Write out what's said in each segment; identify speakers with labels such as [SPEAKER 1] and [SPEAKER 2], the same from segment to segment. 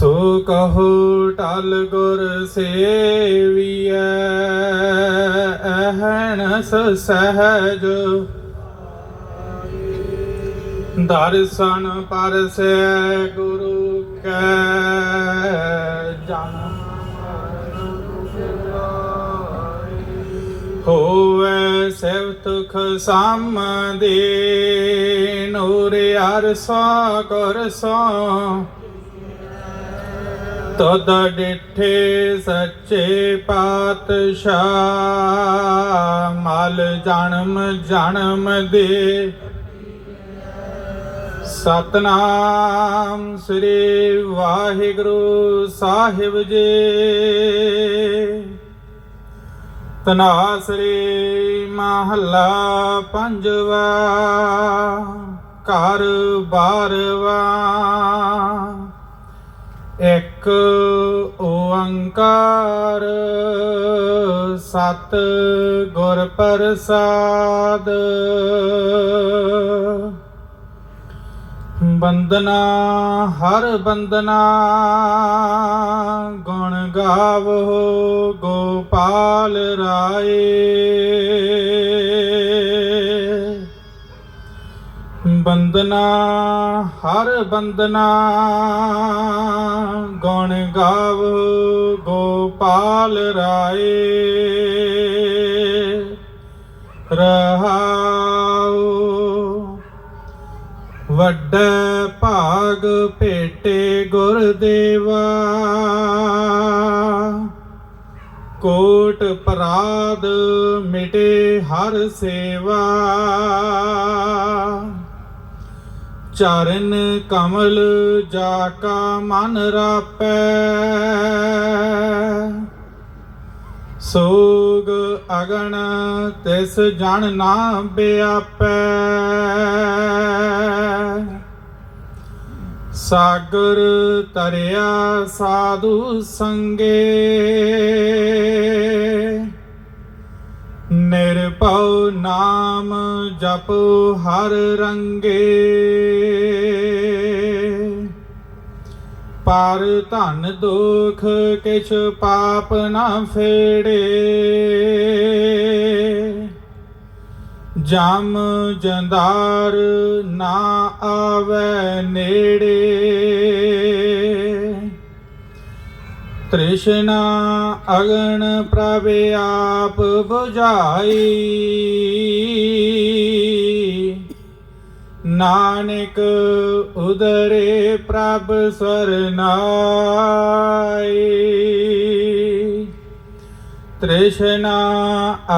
[SPEAKER 1] ਸੋ ਕਹੋ ਟਲ ਗੁਰ ਸੇਵੀਐ ਅਹਨਸ ਸਹਜ। ਦਰਸ਼ਨ ਪਰਸੈ ਗੁਰੂ ਕੈ ਜਨ। ਹੋਵੇ ਸਿਵ ਤੁਖ ਸਮ ਦੇ ਨੂਰ ਅਰਸਾ ਕਰ ਸਾ ਤਦ ਡਿਠੇ ਸੱਚੇ ਪਾਤਸ਼ਾਹ, ਮਲ ਜਨਮ ਜਨਮ ਦੇ। ਸਤਨਾਮ ਸ੍ਰੀ ਵਾਹਿਗੁਰੂ ਸਾਹਿਬ ਜੀ। ਤਨਾਸਰੀ ਮਹੱਲਾ ਪੰਜਵਾ, ਘਰ ਬਾਰਵਾ। ਇੱਕ ਓੰਕਾਰ ਸਤ ਗੁਰ ਪ੍ਰਸਾਦ। ਬੰਦਨਾ ਹਰ ਬੰਦਨਾ ਗੁਣ ਗਾਵੋ ਗੋਪਾਲ ਰਾਏ। ਬੰਦਨਾ, ਹਰ ਬੰਦਨਾ। ਗੁਣ ਗਾਵੋ ਗੋਪਾਲ ਰਾਏ। ਰਹਾਉ ਵੱਡੇ ਭਾਗ ਭੇਟੇ ਗੁਰਦੇਵਾ। ਕੋਟ ਪਰਾਦ ਮਿਟੇ ਹਰ ਸੇਵਾ। ਚਰਨ ਕਮਲ ਜਾ ਕਾ ਮਨ ਰਾਪੈ। ਸੋਗ ਅਗਣ ਤਿਸ ਜਨ ਨਾ ਬਿਆਪੈ। ਸਾਗਰ ਤਰਿਆ ਸਾਧੂ ਸੰਗੇ। ਨਾਮ ਜਪ ਹਰ ਰੰਗੇ। ਪਰ ਧਨ ਦੁਖ ਕਿਛ ਪਾਪ ਨਾ ਫੇੜੇ। ਜਮ ਜੰਦਾਰ ਨਾ ਆਵੇ ਨੇੜੇ। ਤ੍ਰਿਸ਼ਨਾ ਅਗਣ ਪ੍ਰਭ ਆਪ 부ਝਾਈ ਨਾਨਕ ਉਦਰੇ ਪ੍ਰਭ ਸਰਨਾਈ। ਤ੍ਰਿਸ਼ਨਾ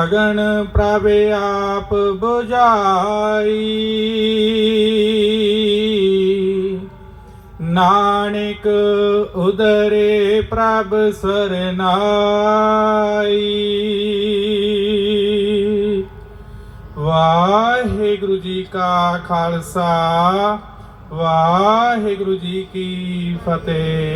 [SPEAKER 1] ਅਗਣ ਪ੍ਰਭ ਆਪ 부ਝਾਈ ਨਾਨਕ ਉਦਰੇ ਪ੍ਰਭ ਸਰਨਾਈ। ਵਾਹਿਗੁਰੂ ਜੀ ਕਾ ਖਾਲਸਾ ਵਾਹਿਗੁਰੂ ਜੀ ਕੀ ਫਤਿਹ।